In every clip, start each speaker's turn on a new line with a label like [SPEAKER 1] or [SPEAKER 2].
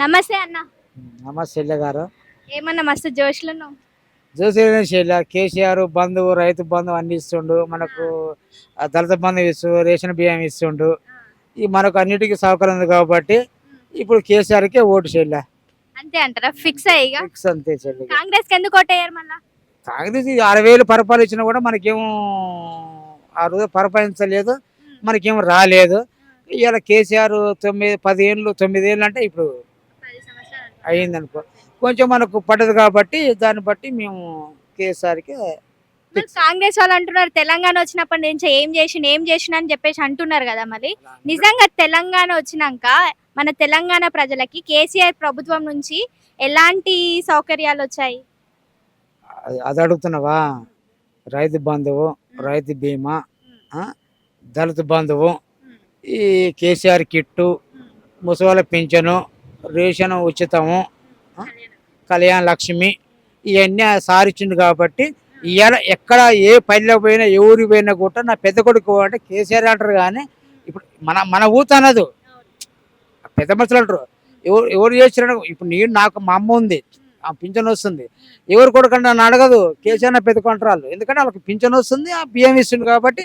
[SPEAKER 1] నమస్తే అన్న.
[SPEAKER 2] నమస్తే చెల్లె గారు.
[SPEAKER 1] ఏమన్నా మస్తు జోష్లో ఉన్నావు
[SPEAKER 2] చూసేది చెల్లె కేసీఆర్ బంధువు రైతు బంధువు అన్ని ఇస్తుండు. మనకు దళిత బంధువు ఇస్తూ రేషన్ బియ్యం ఇస్తుండు. ఈ మనకు అన్నిటికీ సౌకర్యం ఉంది కాబట్టి ఇప్పుడు కేసీఆర్కే ఓటు చెల్లె
[SPEAKER 1] అంతే అంటారా? ఫిక్స్ అయ్యిగా
[SPEAKER 2] ఫిక్స్ అంతే చెల్లె
[SPEAKER 1] కాంగ్రెస్కి ఎందుకు ఓటేయారు మళ్ళా?
[SPEAKER 2] కాంగ్రెస్ అరవై వేలు పరిపాలించినా కూడా మనకేమో ఆ రోజు పరిపాలించలేదు. మనకేమో రాలేదు. ఇవాళ కేసీఆర్ తొమ్మిది పది ఏళ్ళు తొమ్మిది ఏళ్ళు అంటే ఇప్పుడు అయింది అనుకో కొంచెం మనకు పడ్డది కాబట్టి దాన్ని బట్టి మేము కేసీఆర్కి
[SPEAKER 1] కాంగ్రెస్ వాళ్ళు అంటున్నారు తెలంగాణ వచ్చినప్పటి నుంచి ఏం చేసిన ఏం చేసిన అని చెప్పేసి అంటున్నారు కదా మరి. నిజంగా తెలంగాణ వచ్చినాక మన తెలంగాణ ప్రజలకి కేసీఆర్ ప్రభుత్వం నుంచి ఎలాంటి సౌకర్యాలు వచ్చాయి?
[SPEAKER 2] అది- అడుగుతున్నావా? రైతు బంధువు రైతు బీమా దళిత బంధువు ఈ కేసీఆర్ కిట్టు ముసవాళ్ళ పింఛను రేషన్ ఉచితము కళ్యాణ లక్ష్మి ఇవన్నీ సారిచ్చిండు కాబట్టి ఇవాళ ఎక్కడ ఏ పల్లె పోయినా ఏ ఊరికి పోయినా కూడా నా పెద్ద కొడుకు అంటే కేసీఆర్ అంటారు కానీ ఇప్పుడు మన మన ఊత అనదు. పెద్ద మనుషులు అంటారు. ఎవరు ఎవరు చేసిన ఇప్పుడు నేను నాకు మా అమ్మ ఉంది ఆ పింఛన్ వస్తుంది. ఎవరు కొడుకంటే నన్ను అడగదు. కేసీఆర్ పెద్ద కొడుకు వాళ్ళు. ఎందుకంటే వాళ్ళకి పింఛన్ వస్తుంది ఆ బియ్యం ఇస్తుంది కాబట్టి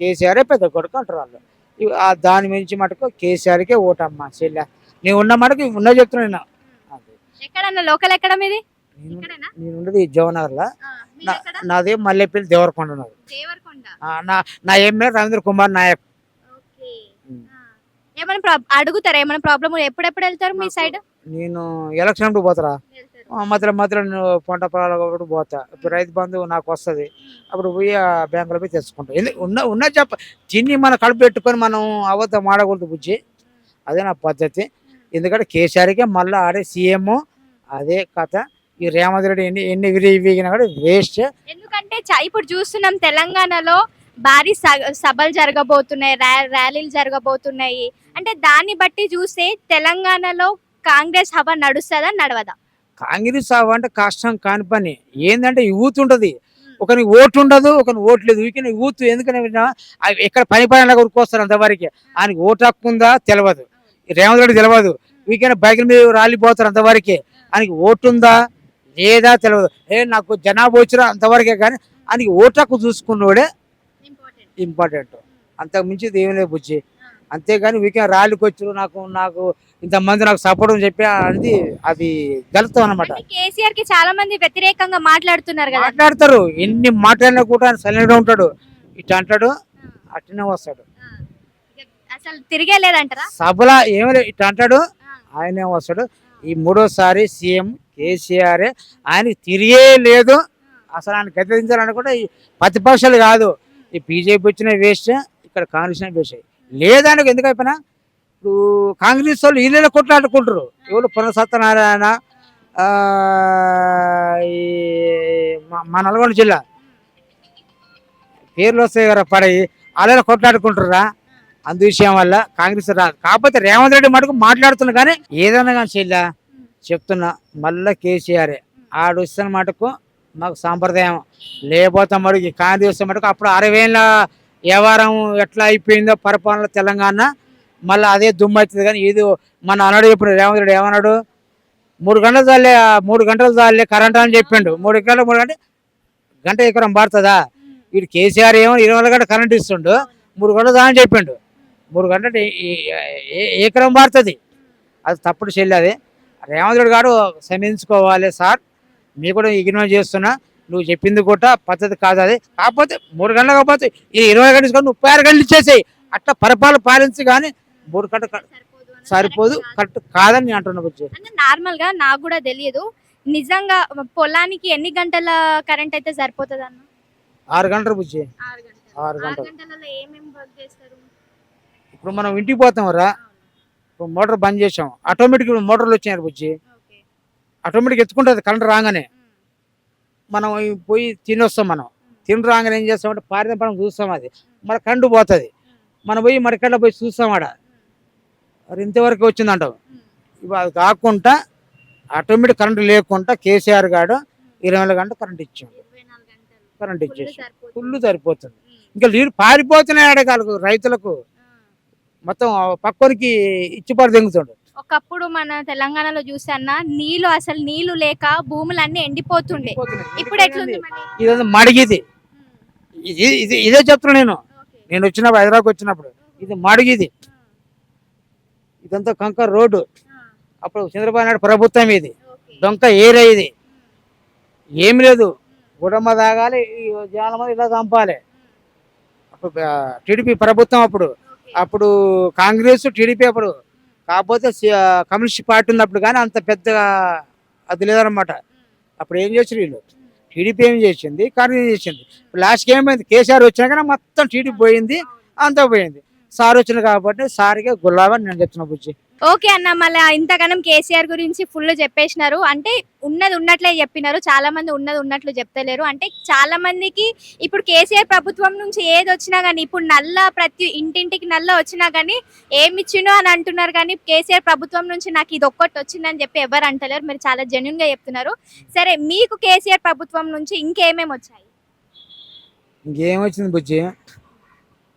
[SPEAKER 2] కేసీఆరే పెద్ద కొడుకు అంటారు వాళ్ళు. దాని మించి మటుకు కేసీఆర్కే ఓటమ్మా చెల్లె. నేను ఉన్న మటుకు ఉన్న చెప్తున్నా.
[SPEAKER 1] ఎక్కడన్నా లోకల్ ఎక్కడ మీది?
[SPEAKER 2] నేను ఉండేది నా-
[SPEAKER 1] ఎక్కడ?
[SPEAKER 2] నాది మల్లెపల్లి దేవరకొండ నా నా రవీంద్ర కుమార్ నాయక్.
[SPEAKER 1] ఏమైనా అడుగుతారా? ఏమైనా ఎప్పుడెప్పుడు వెళ్తారు మీ సైడ్?
[SPEAKER 2] నేను ఎలక్షన్ అప్పుడు పోతారా? మధ్యలో మధ్యలో నేను పంట ఒకటి పోతా. ఇప్పుడు రైతు బంధు నాకు వస్తుంది. అప్పుడు పోయి ఆ బ్యాంకులో పోయి తెచ్చుకుంటాం. ఎందు- ఉన్న ఉన్న చెప్ప చిన్ని మన కడుపు పెట్టుకొని మనం అబద్ధం ఆడకూడదు బుజ్జి. అదే నా పద్ధతి. ఎందుకంటే కేసీఆర్కే మళ్ళీ ఆడే సీఎం అదే కథ. ఈ రేవంత్ రెడ్డి ఎన్ని ఎన్ని విరిగినా కూడా వేస్ట్
[SPEAKER 1] ఎందుకంటే ఇప్పుడు చూస్తున్నాం తెలంగాణలో భారీ సభలు జరగబోతున్నాయి ర్యా- ర్యాలీలు జరగబోతున్నాయి. అంటే దాన్ని బట్టి చూస్తే తెలంగాణలో కాంగ్రెస్ హవా నడుస్తుందా నడవదా?
[SPEAKER 2] కాంగ్రెస్ సాగు అంటే కష్టం కాని పని. ఏంటంటే యూత్ ఉంటుంది. ఒకరికి ఓటు ఉండదు ఒకరికి ఓటు లేదు. వీటిని యూత్ అవి ఎక్కడ పని పని కొనుక్కొస్తారు అంతవరకు. ఆయనకి ఓటు హక్కు ఉందా? తెలియదు రేవంత్ రెడ్డి తెలియదు వీకైనా బైకుల మీద రాలిపోతారు అంతవరకే. ఆయనకి ఓటు ఉందా? లేదా తెలియదు ఏ నాకు జనాభా వచ్చినా అంతవరకే కానీ ఆయనకి ఓటు హక్కు చూసుకున్నోడే ఇంపార్టెంట్. అంతకు మించి ఏమీ లేదు బుజ్జి. అంతేగాని వీకెండ్ ర్యాలీకి వచ్చారు నాకు నాకు ఇంతమంది నాకు సపోర్ట్ అని చెప్పి అనేది అది గలుతాం అనమాట
[SPEAKER 1] కేసీఆర్కి చాలా మంది వ్యతిరేకంగా మాట్లాడుతున్నారు
[SPEAKER 2] మాట్లాడతారు. ఎన్ని మాట్లాడినా కూడా ఆయన సైలెంట్గా ఉంటాడు. ఇట్లా అంటాడు అట్లనే వస్తాడు.
[SPEAKER 1] అసలు తిరిగే లేదంటారా?
[SPEAKER 2] సభల ఏమీ లేదు. ఇట్లా అంటాడు ఆయనే వస్తాడు. ఈ మూడోసారి సీఎం కేసీఆర్ ఆయనకి తిరిగే లేదు. అసలు ఆయన గతించాలనుకుంటే ఈ ప్రతిపక్షాలు కాదు. ఈ బీజేపీ వచ్చిన వేస్ట్ ఇక్కడ కాంగ్రెస్ వేస్ట్. లేదానికి ఎందుకు అయిపోయినా? ఇప్పుడు కాంగ్రెస్ వాళ్ళు వీళ్ళే కొట్లాడుకుంటారు. ఎవరు పునః సత్యనారాయణ ఆ, ఈ మా- మా నల్గొండ జిల్లా. పేర్లు వస్తాయి కదా పడయి. అలా కొట్లాడుకుంటారా? అందు విషయం వల్ల కాంగ్రెస్ రాదు కాకపోతే రేవంత్ రెడ్డి మటుకు మాట్లాడుతున్నా కానీ ఏదైనా కానీ చెల్లా చెప్తున్నా మళ్ళా కేసీఆర్. ఆడు వస్తున్న మటుకు మాకు సాంప్రదాయం. లేకపోతే మటుకు కాంగ్రెస్ మటుకు అప్పుడు అరవై ఏళ్ళ వ్యవహారం ఎట్లా అయిపోయిందో పరిపాలన తెలంగాణ. మళ్ళీ అదే దుమ్ము అవుతుంది కానీ ఇది మన అన్నాడు ఇప్పుడు రేవంత్ రెడ్డి ఏమన్నాడు? మూడు గంటలు చాలే మూడు గంటలు చాలే కరెంట్ అని చెప్పిండు. మూడు గంటలు మూడు గంటలు గంట ఎకరం పడుతుందా? వీడు కేసీఆర్ ఏమో ఇరవై గంటలు కరెంట్ ఇస్తుండు. మూడు గంటలు చాలని చెప్పిండు. మూడు గంటలు ఏ- ఎకరం పడుతుంది? అది తప్పుడు చెల్లి రేవంత్ రెడ్డి గారు క్షమించుకోవాలి సార్. మీ కూడా ఇగ్నోర్ చేస్తున్నా. నువ్వు చెప్పింది కూడా పద్ధతి కాదు అది. కాకపోతే మూడు గంటలు కాకపోతే ఈ ఇరవై గంటలు తీసుకొని ముప్పై ఆరు గంటలు ఇచ్చేసేయి. అట్లా పరిపాలన పాలించి కానీ మూడు గంటలు సరిపోదు. కరెక్ట్ కాదని నేను అంటున్నా బుజ్జి.
[SPEAKER 1] అంటే నార్మల్గా నాకు కూడా తెలియదు. నిజంగా పొలానికి ఎన్ని గంటల కరెంట్ అయితే సరిపోతుంది అన్న
[SPEAKER 2] ఆరు గంటలు బుజ్జి.
[SPEAKER 1] ఆరు గంటలు.
[SPEAKER 2] ఇప్పుడు మనం ఇంటికి పోతాం రా. ఇప్పుడు మోటార్ బంద్ చేసాం ఆటోమేటిక్ మోటార్లు వచ్చినాయి బుజ్జి. ఆటోమేటిక్ ఎత్తుకుంటుంది కరెంట్ రాగానే మనం పోయి తినొస్తాం మనం. తిని రాగానే ఏం చేస్తామంటే పారిన పనం చూస్తాం అది. మన కండు పోతుంది. మనం పోయి మరికల్లా పోయి చూస్తాం ఆడ. మరి ఇంతవరకు వచ్చిందంటావు? ఇప్పుడు అది కాకుండా ఆటోమేటిక్ కరెంట్ లేకుండా కేసీఆర్ గారు ఇరవై నాలుగు గంటలు కరెంట్ ఇచ్చాడు కరెంట్ ఇచ్చేసి. ఫుల్ సరిపోతుంది. ఇంకా నీరు పారిపోతున్నాయి అడగాలకు రైతులకు. మొత్తం పక్కనికి ఇచ్చిపాటు తెంగుతాడు
[SPEAKER 1] ఒకప్పుడు మన తెలంగాణలో చూస్తే అన్న నీళ్ళు అసలు నీళ్ళు లేక భూములన్నీ ఎండిపోతుండే. ఇప్పుడు ఎట్లుంది మరి?
[SPEAKER 2] ఇదంతా మడిగిది. ఇది ఇది ఇదే చెప్తున్నా నేను. నేను వచ్చినప్పుడు హైదరాబాద్ వచ్చినప్పుడు. ఇది మడిగిది. ఇదంతా కంకర్ రోడ్డు. అప్పుడు చంద్రబాబు నాయుడు ప్రభుత్వం ఇది. దొంక ఏరియా ఇది. ఏం లేదు. గుడమ్మ తాగాలి మంది ఇలా చంపాలి. అప్పుడు టీడీపీ ప్రభుత్వం అప్పుడు అప్పుడు కాంగ్రెస్ టీడీపీ అప్పుడు. కాకపోతే కమ్యూనిస్ట్ పార్టీ ఉన్నప్పుడు కానీ అంత పెద్దగా అది లేదనమాట అప్పుడు ఏం చేసారు వీళ్ళు? టీడీపీ ఏం చేసింది? కాంగ్రెస్ చేసింది? లాస్ట్కి ఏమైంది? కేసీఆర్ వచ్చినాక మొత్తం టీడీపీ పోయింది అంతా పోయింది. సార్ వచ్చిన కాబట్టి సార్కే గులాబని నేను చెప్తున్నా బుజ్జి.
[SPEAKER 1] ఓకే అన్న మళ్ళీ ఇంతగానం కేసీఆర్ గురించి ఫుల్ చెప్పేసినారు. అంటే ఉన్నది ఉన్నట్లే చెప్పినారు. చాలా మంది ఉన్నది ఉన్నట్లు చెప్తలేరు. అంటే చాలా మందికి ఇప్పుడు కేసీఆర్ ప్రభుత్వం నుంచి ఏది వచ్చినా కానీ ఇప్పుడు నల్ల ప్రతి ఇంటింటికి నల్ల వచ్చినా కానీ ఏమి ఇచ్చినో అని అంటున్నారు కానీ కేసీఆర్ ప్రభుత్వం నుంచి నాకు ఇది ఒక్కటి వచ్చిందని చెప్పి ఎవరు అంటలేరు. మీరు చాలా జెన్యున్గా చెప్తున్నారు. సరే మీకు కేసీఆర్ ప్రభుత్వం నుంచి ఇంకేమేమి వచ్చాయి?
[SPEAKER 2] ఇంకేం వచ్చింది బుజ్జి?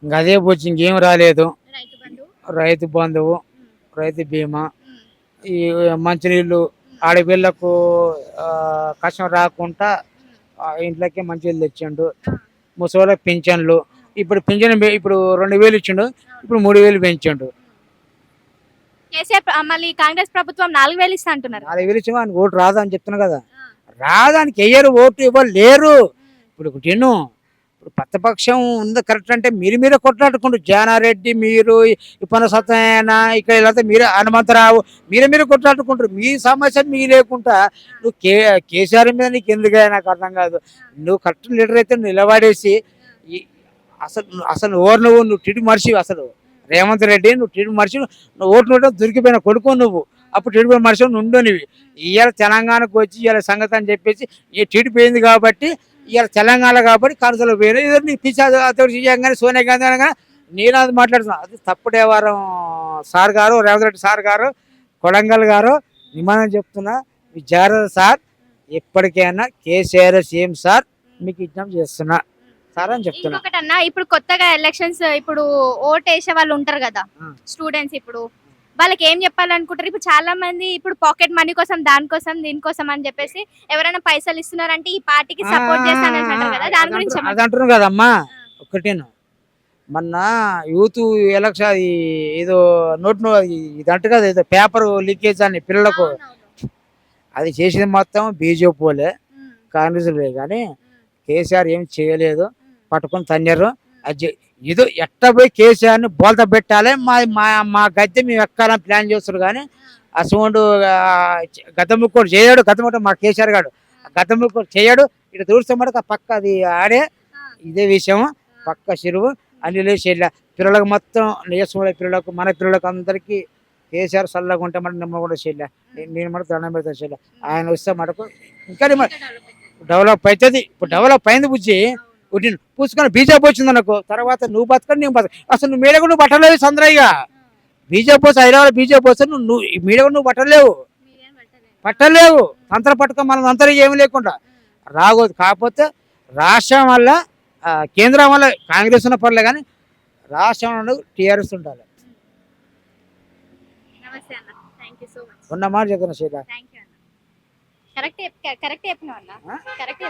[SPEAKER 2] ఇంకా అదే బుజ్జి ఇంకేం రాలేదు.
[SPEAKER 1] రైతు బంధు.
[SPEAKER 2] రైతు బంధువు. రైతు బీమా ఈ మంచినీళ్ళు ఆడపిల్లకు కష్టం రాకుండా ఇంట్లోకి మంచినీళ్ళు తెచ్చిండు. ముసలి పింఛన్లు. ఇప్పుడు పింఛన్ ఇప్పుడు రెండు వేలు ఇచ్చిండు ఇప్పుడు మూడు వేలు పెంచిండు.
[SPEAKER 1] కేసీఆర్ మళ్ళీ కాంగ్రెస్ ప్రభుత్వం నాలుగు వేలు ఇస్తా అంటున్నారు.
[SPEAKER 2] నాలుగు వేలు ఇచ్చి ఆయనకు ఓటు రాదు అని చెప్తున్నా కదా. రాదానికి వెయ్యరు ఓటు ఇవ్వరు లేరు ఇప్పుడు నేను ఇప్పుడు ఉంది కరెక్ట్ అంటే మీరు మీరే కొట్లాడుకుంటూ జానారెడ్డి మీరు ఇప్పన సత్యనారాయణ ఇక్కడ ఇలా మీరే హనుమంతరావు మీరే మీరే కొట్లాడుకుంటారు. మీ సమస్య మీ లేకుండా నువ్వు కే కేసీఆర్ మీద నీకు ఎందుకు నాకు అర్థం కాదు. నువ్వు కరెక్ట్ లీడర్ అయితే నిలబడేసి ఈ- అసలు అసలు ఓరు నువ్వు నువ్వు టిడి మర్చి అసలు. రేవంత్ రెడ్డి నువ్వు టిడి మర్చి నువ్వు ఓటు నోట దొరికిపోయిన కొడుకు నువ్వు. అప్పుడు టీడీపీ మనిషి ఉండు ఇవాళ తెలంగాణకు వచ్చి ఇవాళ సంగతి అని చెప్పేసి ఈ టీడీపీ కాబట్టి ఇవాళ తెలంగాణ కాబట్టి కనసలో పోయినా. ఏదో నీ పిచ్చా అతడు కానీ సోనియా గాంధీ అనగా నేను అది మాట్లాడుతున్నా. అది తప్పుడు వ్యవహారం. సార్ గారు రేవంత్ రెడ్డి సార్ గారు కొడంగల్ గారు నిమానం చెప్తున్నా. మీ జాగ్రత్త సార్. ఎప్పటికైనా కేసీఆర్ సీఎం సార్ మీకు విజ్ఞప్తి చేస్తున్నా. సార్ అని చెప్తున్నా.
[SPEAKER 1] ఇప్పుడు కొత్తగా ఎలక్షన్స్ ఇప్పుడు ఓట్ వేసే వాళ్ళు ఉంటారు కదా. స్టూడెంట్స్ ఇప్పుడు. వాళ్ళకి ఏం చెప్పాలనుకుంటారు? ఇప్పుడు చాలా మంది ఇప్పుడు పాకెట్ మనీ కోసం దానికోసం దీనికోసం అని చెప్పేసి ఎవరైనా పైసలు ఇస్తున్నారంటే ఈ పార్టీకి సపోర్ట్ చేస్తానని అంటారు కదా దాని గురించి
[SPEAKER 2] అది అంటున్నాను కదమ్మా. ఒకటేను మొన్న యూత్ ఎలక్షన్ ఏదో నోట్ ఇది అంట కదా ఏదో పేపర్ లీకేజ్ అని పిల్లలకు. అది చేసింది మొత్తం బీజేపీ పోలే కాంగ్రెస్ కానీ కేసీఆర్ ఏం చేయలేదు పట్టుకొని తన్నారు. ఏదో ఎట్ట పోయి కేసీఆర్ని బోల్త పెట్టాలి మా మా మా గద్దె మేము ఎక్కాలని ప్లాన్ చేస్తారు కానీ అసలు గతముక్కోడు చేయడు గతముక్కు మా కేసీఆర్ గారు గతముక్కోడు చేయడు ఇటు దూరిస్తే మటుకు ఆ పక్క అది ఆడే ఇదే విషయం పక్క చెరువు అన్ని లేచి పిల్లలకు మొత్తం నియస్మల పిల్లలకు మన పిల్లలకు అందరికీ కేసీఆర్ చల్లగా ఉంటే మన నిమ్మ కూడా చెల్లె నేను మటుకు దండం పెడతా చెల్లె ఆయన వస్తే మటుకు ఇంకా డెవలప్ అవుతుంది. ఇప్పుడు డెవలప్ అయింది బుజ్జి. పూసుకొని బీజేపీ వచ్చింది అనుకో తర్వాత నువ్వు బతకని నేను బతక. అసలు నువ్వు మీడియా నువ్వు పట్టలేవు చంద్రయ్య. బీజేపీ వస్తే హైదరాబాద్ బీజేపీ వస్తే నువ్వు నువ్వు ఈ మీడియా నువ్వు పట్టలేవు పట్టలేవు తంత్ర పట్టకం మనం అంతరం ఏమి లేకుండా. రాగోదు కాకపోతే రాష్ట్రం వల్ల కేంద్రం వల్ల కాంగ్రెస్ ఉన్న పర్లే కానీ రాష్ట్రంలో టీఆర్ఎస్ ఉండాలి. ఉన్న మాట చెప్తున్నా
[SPEAKER 1] అన్న. కరెక్ట్ కరెక్ట్
[SPEAKER 2] ఆ?
[SPEAKER 1] కరెక్ట్